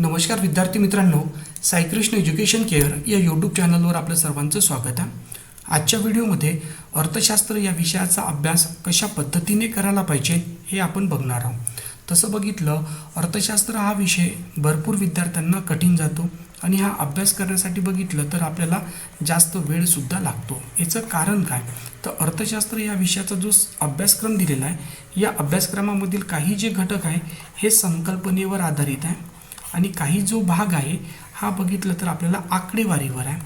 नमस्कार विद्यार्थी मित्रांनो साईकृष्ण एज्युकेशन केअर या यूट्यूब चॅनलवर आपलं सर्वांचं स्वागत आहे. आजच्या व्हिडिओमध्ये अर्थशास्त्र या विषयाचा अभ्यास कशा पद्धतीने करायला पाहिजे हे आपण बघणार आहोत. तसं बघितलं अर्थशास्त्र हा विषय भरपूर विद्यार्थ्यांना कठीण जातो आणि हा अभ्यास करण्यासाठी बघितलं तर आपल्याला जास्त वेळसुद्धा लागतो. याचं कारण काय? तर अर्थशास्त्र या विषयाचा जो अभ्यासक्रम दिलेला आहे या अभ्यासक्रमामधील काही जे घटक आहे हे संकल्पनेवर आधारित आहे. आणि काही जो भाग आहे हा बघितलं तर आपल्याला आकडेवारीवर आहे.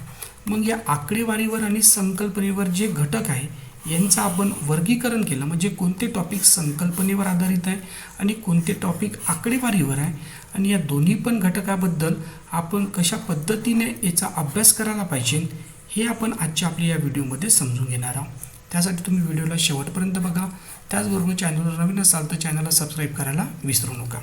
मग या आकडेवारीवर आणि संकल्पनेवर जे घटक आहे यांचं आपण वर्गीकरण केलं. म्हणजे कोणते टॉपिक संकल्पनेवर आधारित आहे आणि कोणते टॉपिक आकडेवारीवर आहे? आणि या दोन्ही पण घटकाबद्दल आपण कशा पद्धतीने याचा अभ्यास करायला पाहिजे हे आपण आजच्या आपल्या या व्हिडिओमध्ये समजून घेणार आहोत. त्यासाठी तुम्ही व्हिडिओला शेवटपर्यंत बघा. त्याचबरोबर चॅनलवर नवीन असाल तर चॅनलला सबस्क्राईब करायला विसरू नका.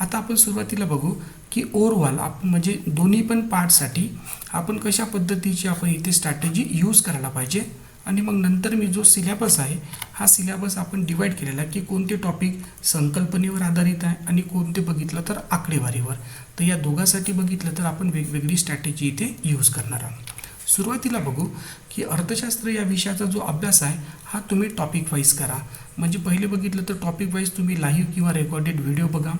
आता आपण सुरुवातीला बघू की ओव्हरऑल आपण म्हणजे दोन्ही पण पार्टसाठी आपण कशा पद्धतीची आपण इथे स्ट्रॅटेजी यूज करायला पाहिजे? आणि मग नंतर मी जो सिलेबस आहे हा सिलेबस आपण डिवाईड केलेला आहे की कोणते टॉपिक संकल्पनेवर आधारित आहे आणि कोणते बघितलं तर आकडेवारीवर. तर या दोघांसाठी बघितलं तर आपण वेगवेगळी स्ट्रॅटेजी इथे यूज करणार आहोत. सुरुवातीला बघू की अर्थशास्त्र या विषयाचा जो अभ्यास आहे हा तुम्ही टॉपिक वाईज करा. म्हणजे पहिले बघितलं तर टॉपिक वाईज तुम्ही लाईव्ह किंवा रेकॉर्डेड व्हिडिओ बघा.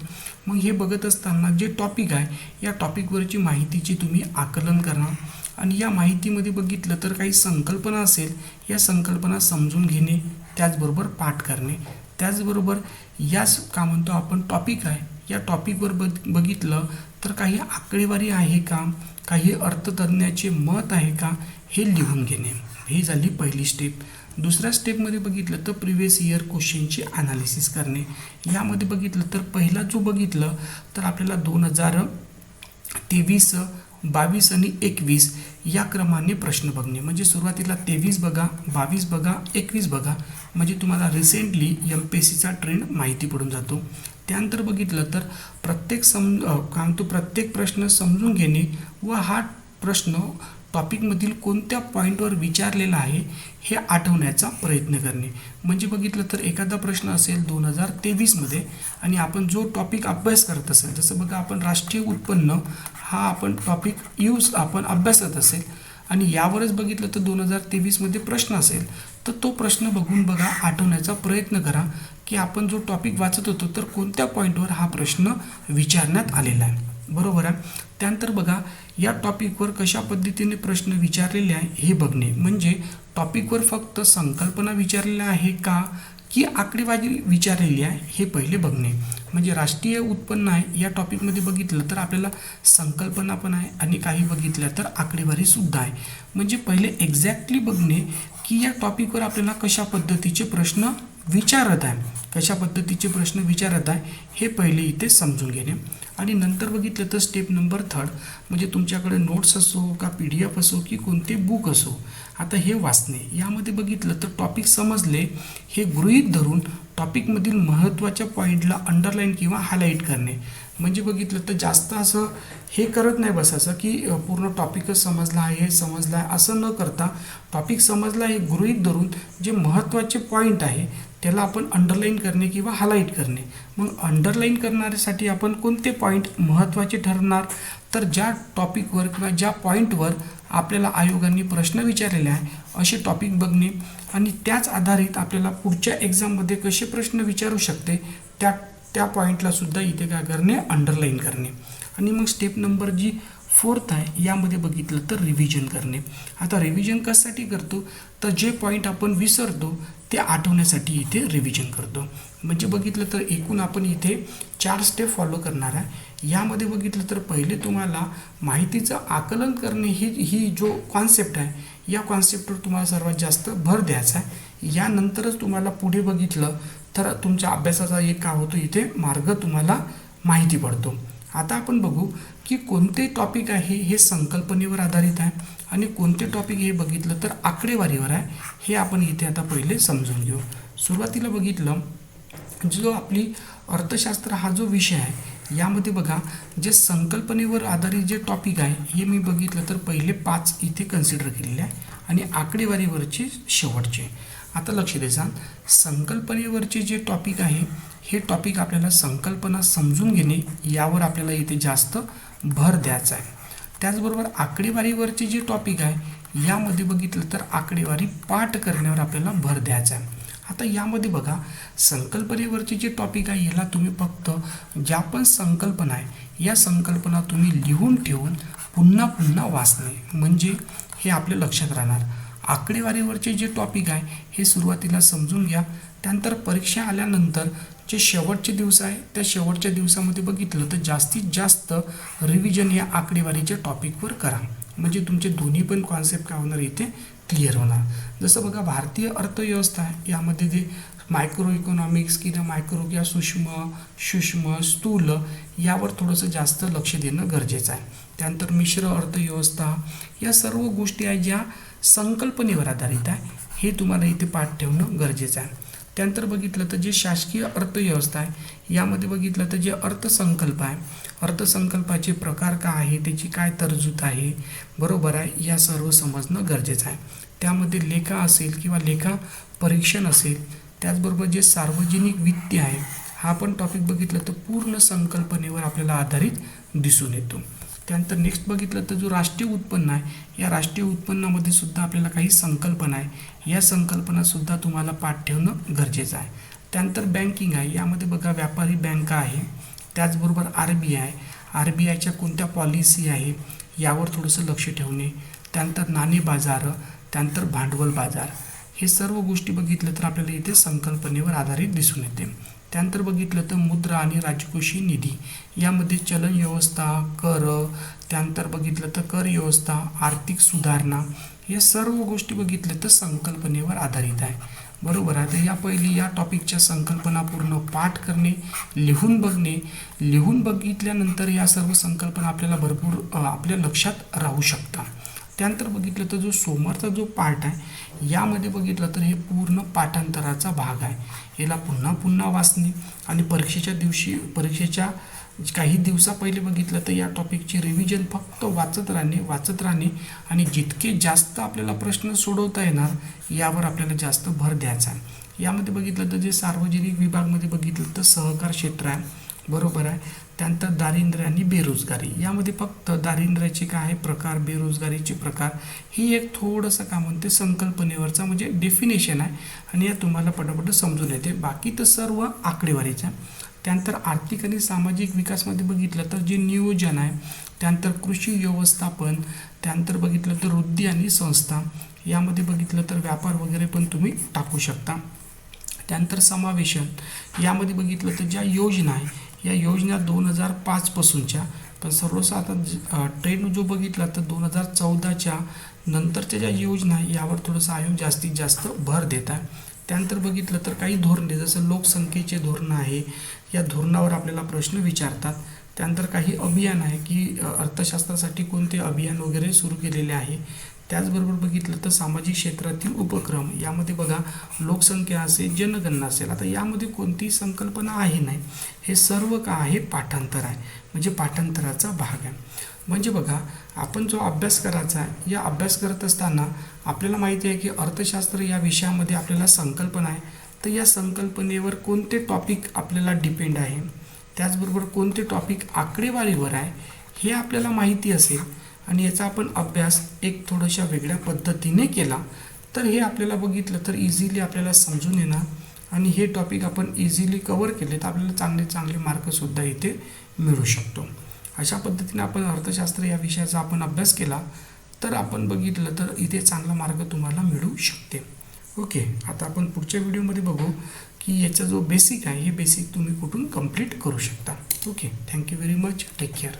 मग हे बघत असताना जे टॉपिक आहे या टॉपिकवरची माहितीची तुम्ही आकलन करा. आणि या माहितीमध्ये बघितलं तर काही संकल्पना असेल या संकल्पना समजून घेणे त्याचबरोबर पाठ करणे. त्याचबरोबर याच का म्हणतो आपण टॉपिक आहे या टॉपिकवर बघ बघितलं तर काही आकडेवारी आहे का? काही अर्थतज्ञाचे मत आहे का? हे लिहून घेणे. ही झाली पहिली स्टेप दुसऱ्या स्टेपमध्ये बघितलं तर प्रिव्हियस इयर क्वेश्चनची ॲनालिसिस करणे. यामध्ये बघितलं तर पहिला जो बघितलं तर आपल्याला दोन हजार तेवीस बावीस आणि एकवीस या क्रमाने प्रश्न बघणे. म्हणजे सुरुवातीला तेवीस बघा बावीस बघा एकवीस बघा. म्हणजे तुम्हाला रिसेंटली एम पी एस सीचा ट्रेंड माहिती पडून जातो. त्यानंतर बघितलं तर प्रत्येक सम अ, काय म्हणतो प्रत्येक प्रश्न समजून घेणे व हा प्रश्न टॉपिकमधील कोणत्या पॉईंटवर विचारलेला आहे हे आठवण्याचा प्रयत्न करणे. म्हणजे बघितलं तर एखादा प्रश्न असेल दोन हजार तेवीसमध्ये आणि आपण जो टॉपिक अभ्यास करत असेल जसं बघा आपण राष्ट्रीय उत्पन्न हा आपण टॉपिक यूज आपण अभ्यासत असेल आणि यावरच बघितलं तर दोन हजार तेवीसमध्ये प्रश्न असेल तर तो प्रश्न बघून बघा आठवण्याचा प्रयत्न करा की आपण जो टॉपिक वाचत होतो तर कोणत्या पॉईंटवर हा प्रश्न विचारण्यात आलेला आहे. बरोबर आहे. त्यानंतर बघा या टॉपिकवर कशा पद्धतीने प्रश्न विचारलेले आहे हे बघणे. म्हणजे टॉपिकवर फक्त संकल्पना विचारलेल्या आहे का? की आकडेवारी विचारलेली आहे हे पहिले बघणे. म्हणजे राष्ट्रीय उत्पन्न आहे या टॉपिकमध्ये बघितलं तर आपल्याला संकल्पना पण आहे आणि काही बघितल्या तर आकडेवारीसुद्धा आहे. म्हणजे पहिले एक्झॅक्टली बघणे की या टॉपिकवर आपल्याला कशा पद्धतीचे प्रश्न विचारत आहे. कशा पद्धतीचे प्रश्न विचारत आहे हे पहिले इथे समजून घेणे. आणि नंतर बघितलं तर स्टेप नंबर थर्ड म्हणजे तुमच्याकडे नोट्स असो का पी डी एफ असो की कोणते बुक असो आता हे वाचणे यामध्ये बघितलं तर टॉपिक समजले हे गृहीत धरून टॉपिकमधील महत्त्वाच्या पॉईंटला अंडरलाईन किंवा हायलाईट करणे. म्हणजे बघितलं तर जास्त असं हे करत नाही बसायचं की पूर्ण टॉपिकच समजला आहे हे समजलं आहे असं न करता टॉपिक समजला हे गृहीत धरून जे महत्त्वाचे पॉईंट आहे त्याला आपण अंडरलाईन करणे किंवा हायलाईट करणे. मग अंडरलाईन करणाऱ्यासाठी आपण कोणते पॉईंट महत्त्वाचे ठरणार? तर ज्या टॉपिकवर किंवा ज्या पॉईंटवर आपल्याला आयोगांनी प्रश्न विचारलेले आहे असे टॉपिक बघणे आणि त्याच आधारित आपल्याला पुढच्या एक्झाममध्ये कसे प्रश्न विचारू शकते त्या त्या पॉईंटलासुद्धा इथे काय करणे अंडरलाईन करणे. आणि मग स्टेप नंबर जी फोर्थ आहे यामध्ये बघितलं तर रिव्हिजन करणे. आता रिव्हिजन कशासाठी करतो? तर जे पॉईंट आपण विसरतो ते आठवण्यासाठी इथे रिव्हिजन करतो. म्हणजे बघितलं तर एकूण आपण इथे चार स्टेप फॉलो करणार आहे. यामध्ये बघितलं तर पहिले तुम्हाला माहितीचं आकलन करणे ही ही जो कॉन्सेप्ट आहे या कॉन्सेप्टवर तुम्हाला सर्वात जास्त भर द्यायचा आहे. यानंतरच तुम्हाला पुढे बघितलं तर तुमच्या अभ्यासाचा एक काय होतो इथे मार्ग तुम्हाला माहिती पडतो. आता आपण बघू की कोणते टॉपिक आहे हे संकल्पनेवर आधारित आहे आणि कोणते टॉपिक हे बघितलं तर आकडेवारीवर आहे हे आपण इथे आता पहिले समजून घेऊ. सुरुवातीला बघितलं जो आपली अर्थशास्त्र हा जो विषय आहे यामध्ये बघा जे संकल्पनेवर आधारित जे टॉपिक आहे हे मी बघितलं तर पहिले पाच इथे कन्सिडर केलेले आहे आणि आकडेवारीवरचे शेवटचे. आता लक्ष द्यायचा संकल्पनेवरचे जे टॉपिक आहे हे टॉपिक आपल्याला संकल्पना समजून घेणे यावर आपल्याला इथे जास्त भर द्यायचा आहे. त्याचबरोबर आकडेवारीवरचे जे टॉपिक आहे यामध्ये बघितलं तर आकडेवारी पाठ करण्यावर आपल्याला भर द्यायचा आहे. आता यामध्ये बघा संकल्पनेवरचे जे टॉपिक आहे याला तुम्ही फक्त ज्या पण संकल्पना आहे या संकल्पना तुम्ही लिहून ठेवून पुन्हा पुन्हा वाचणे. म्हणजे हे आपल्या लक्षात राहणार. आकडेवारीवरचे जे टॉपिक आहे हे सुरुवातीला समजून घ्या. त्यानंतर परीक्षा आल्यानंतर जे शेवटचे दिवस आहे त्या शेवटच्या दिवसामध्ये बघितलं तर जास्तीत जास्त रिव्हिजन या आकडेवारीच्या टॉपिकवर करा. म्हणजे तुमचे दोन्ही पण कॉन्सेप्ट काय होणार इथे क्लिअर होणार. जसं बघा भारतीय अर्थव्यवस्था आहे यामध्ये जे मायक्रो इकॉनॉमिक्स किंवा मायक्रो किंवा सूक्ष्म सूक्ष्म स्थूल यावर थोडंसं जास्त लक्ष देणं गरजेचं आहे. त्यानंतर मिश्र अर्थव्यवस्था या सर्व गोष्टी आहेत ज्या संकल्पनेवर आधारित आहे हे तुम्हाला इथे पाठ ठेवणं गरजेचं आहे. त्यानंतर बघितलं तर जे शासकीय अर्थव्यवस्था आहे यामध्ये बघितलं तर जे अर्थसंकल्प आहे अर्थसंकल्पाचे प्रकार काय आहे त्याची काय तरजूत आहे बरोबर आहे या सर्व समजणं गरजेचं आहे. त्यामध्ये लेखा असेल किंवा लेखा परीक्षण असेल त्याचबरोबर जे सार्वजनिक वित्त आहे हा पण टॉपिक बघितलं तर पूर्ण संकल्पनेवर आपल्याला आधारित दिसून येतो. त्यानंतर नेक्स्ट बघितलं तर जो राष्ट्रीय उत्पन्न आहे या राष्ट्रीय उत्पन्नामध्ये सुद्धा आपल्याला काही संकल्पना आहे. या संकल्पनासुद्धा तुम्हाला पाठ ठेवणं गरजेचं आहे. त्यानंतर बँकिंग आहे. यामध्ये बघा व्यापारी बँका आहे. त्याचबरोबर R B I R B आयच्या कोणत्या पॉलिसी आहे यावर थोडंसं लक्ष ठेवणे. त्यानंतर नाणे बाजार त्यानंतर भांडवल बाजार. हे सर्व गोष्टी बघितलं तर आपल्याला इथे संकल्पनेवर आधारित दिसून येते. त्यानंतर बघितलं तर मुद्रा आणि राजकोषीय निधी. यामध्ये चलन व्यवस्था कर त्यानंतर बघितलं तर कर व्यवस्था आर्थिक सुधारणा या सर्व गोष्टी बघितलं तर संकल्पनेवर आधारित आहे. बरोबर आहे तर या पहिली या टॉपिकच्या संकल्पना पूर्ण पाठ करणे लिहून बघणे लिहून बघितल्यानंतर या सर्व संकल्पना आपल्याला भरपूर आपल्या लक्षात राहू शकतात. त्यानंतर बघितलं तर जो सोमवारचा जो पार्ट आहे यामध्ये बघितलं तर हे पूर्ण पाठांतराचा भाग आहे. याला पुन्हा पुन्हा वाचणे आणि परीक्षेच्या दिवशी परीक्षेच्या काही दिवसा पहिले बघितलं तर या टॉपिकची रिव्हिजन फक्त वाचत राहणे वाचत राहणे आणि जितके जास्त आपल्याला प्रश्न सोडवता येणार यावर आपल्याला जास्त भर द्यायचा आहे. यामध्ये बघितलं तर जे सार्वजनिक विभागमध्ये बघितलं तर सहकार क्षेत्र आहे बरोबर आहे. त्यानंतर दारिद्र्य आणि बेरोजगारी. यामध्ये फक्त दारिद्र्याचे काय आहे? प्रकार बेरोजगारीचे प्रकार. ही एक थोडंसं काय म्हणते? संकल्पनेवरचा म्हणजे डेफिनेशन आहे. आणि या तुम्हाला पटापट समजून येते. बाकी तर सर्व आकडेवारीच्या त्यानंतर आर्थिक आणि सामाजिक विकासमध्ये बघितलं तर जे नियोजन आहे त्यानंतर कृषी व्यवस्थापन त्यानंतर बघितलं तर वृद्धी आणि संस्था यामध्ये बघितलं तर व्यापार वगैरे पण तुम्ही टाकू शकता. त्यानंतर समावेशन यामध्ये बघितलं तर ज्या योजना आहे या योजना दोन हजार पाचपासूनच्या पण सर्वसाधारण ट्रेंड जो बघितला तर दोन हजार चौदाच्या नंतरच्या ज्या योजना आहे यावर थोडंसं आयोग जास्तीत जास्त भर देत आहे. त्यानंतर बघितलं तर काही धोरणे जसं लोकसंख्येचे धोरणं आहे या धोरणावर आपल्याला प्रश्न विचारतात. त्यानंतर काही अभियान आहे की अर्थशास्त्रासाठी कोणते अभियान वगैरे सुरू केलेले आहे. त्याचबरोबर बघितलं तर सामाजिक क्षेत्रातील उपक्रम यामध्ये बघा लोकसंख्या असेल जनगणना असेल आता यामध्ये कोणतीही संकल्पना आहे नाही हे सर्व का आहे? पाठांतर आहे. म्हणजे पाठांतराचा भाग आहे. म्हणजे बघा आपण जो अभ्यास करायचा आहे या अभ्यास करत असताना आपल्याला माहिती आहे की अर्थशास्त्र या विषयामध्ये आपल्याला संकल्पना आहे. तर या संकल्पनेवर कोणते टॉपिक आपल्याला डिपेंड आहे? त्याचबरोबर कोणते टॉपिक आकडेवारीवर आहे? हे आपल्याला माहिती असेल. आणि याचा आपण अभ्यास एक थोड्याशा वेगळ्या पद्धतीने केला तर हे आपल्याला बघितलं तर इझिली आपल्याला समजून येणार. आणि हे टॉपिक आपण इझिली कवर केले तर आपल्याला चांगले चांगले मार्कसुद्धा इथे मिळू शकतो. अशा पद्धतीने आपण अर्थशास्त्र या विषयाचा आपण अभ्यास केला तर आपण बघितलं तर इथे चांगला मार्ग तुम्हाला मिळू शकते. ओके आता आपण पुढच्या व्हिडिओमध्ये बघू की याचा जो बेसिक आहे हे बेसिक तुम्ही कुठून कंप्लीट करू शकता. Okay thank you very much take care